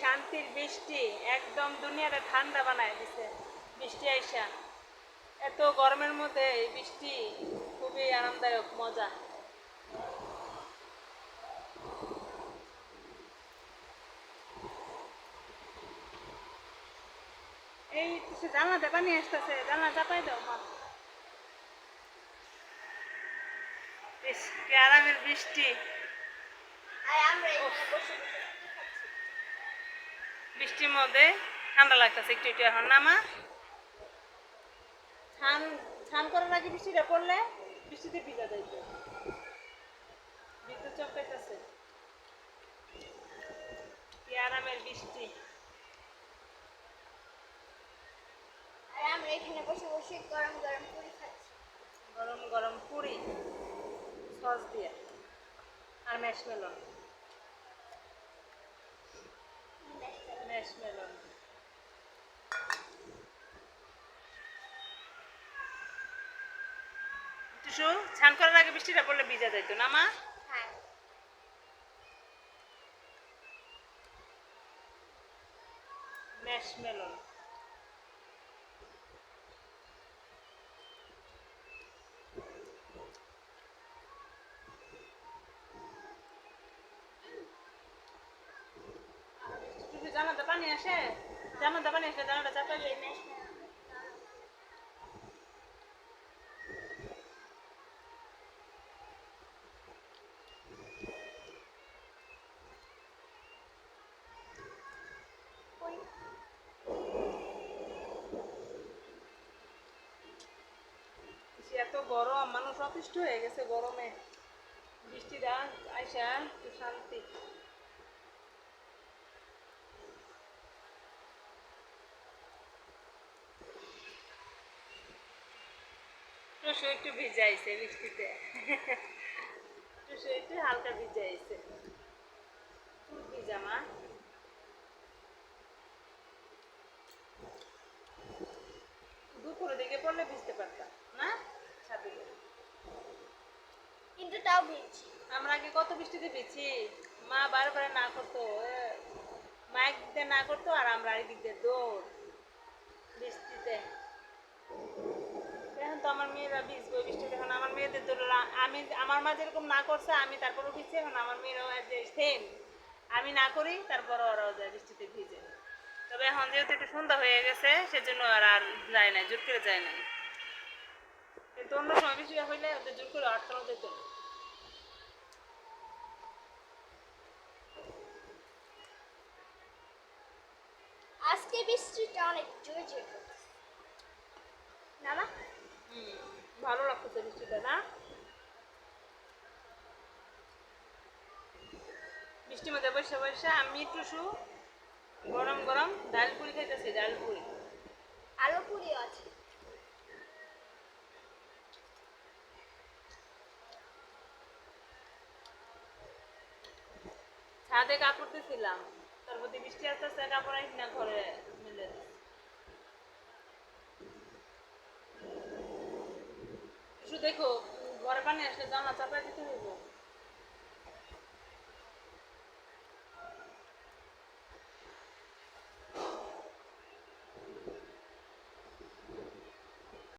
শান্তির বৃষ্টি একদম দুনিয়াটা ঠান্ডা বানায় দিছে। বৃষ্টি আইসা। এত গরমের মধ্যে এই বৃষ্টি খুবই আরামদায়ক, মজা। এই জানলাতে পানি আসতেছে, জানলা চাপাই দাও, মা। আরামের বৃষ্টি। আমরা এখানে বসে বসে কি খাচ্ছি? বৃষ্টির মধ্যে ঠান্ডা লাগতেছে একটু একটু এখন। নামা? স্নান স্নান করার আগে বৃষ্টিটা পড়লে বৃষ্টিতে ভিজা যাইতো। বিদ্যুৎ চমকাইতেছে। কি আরামের বৃষ্টি। আর আমরা এখানে বসে বসে গরম গরম পুরি খাচ্ছি। গরম গরম পুরি সস দিয়ে আর ম্যাশমেলন ম্যাশমেলন টুসু স্নান করার আগে বৃষ্টিটা পড়লে ভিজা যাইতো না মা? ম্যাশমেলন আসে? আসলে এত গরম মানুষ অতিষ্ঠ হয়ে গেছে গরমে। বৃষ্টিটা আইসা একটু শান্তি। টুসু একটু ভিজাইছে বৃষ্টিতে টুসু একটু হালকা ভিজাইছে। ফুল ভিজামা দুপুরে দিকে পড়লে ভিজতে পারতাম না? ছাদে কিন্তু তাও ভিজছি। আমরা আগে কত বৃষ্টিতে ভিজছি? মা বারবার না করতো মা একদিক দিয়ে না করতো আর আমরা আরেক দিক দিয়ে দৌড়। বৃষ্টিতে। আমার মেয়েরা ভিজবো বৃষ্টিতে এখন আমার মেয়েদের দৌড় আমি আমার মা যেরকম না করছে, আমি তারপরও ভিজছি এখন আমার মেয়েরাও যে সেম আমি না করি তারপর ওরাও যায় বৃষ্টিতে ভিজে। তবে এখন যেহেতু একটু সন্ধ্যা হয়ে গেছে, সেজন্য আর আর যায় না জোর করে যায় না কিন্তু অন্য সময় বৃষ্টি হইলে ওদের জোর করে আটকানো যেত আজকে বৃষ্টিটা অনেক জোরে জোরে পড়ছে। না মা হুম, ভালো লাগতেছে বৃষ্টিটা না? বৃষ্টির মধ্যে বসে বসে আমি টুসু গরম গরম ডাল পুরি খাইতেছি ডাল পুরি। আলু পুরিও আছে। ছাদে কাপড় দিয়েছিলাম তার মধ্যে বৃষ্টি আসতে আসতে কাপড় আইস না ঘরে। টুসু দেখো ঘরে পানি আসলে জানলা চাপাই দিতে হইব।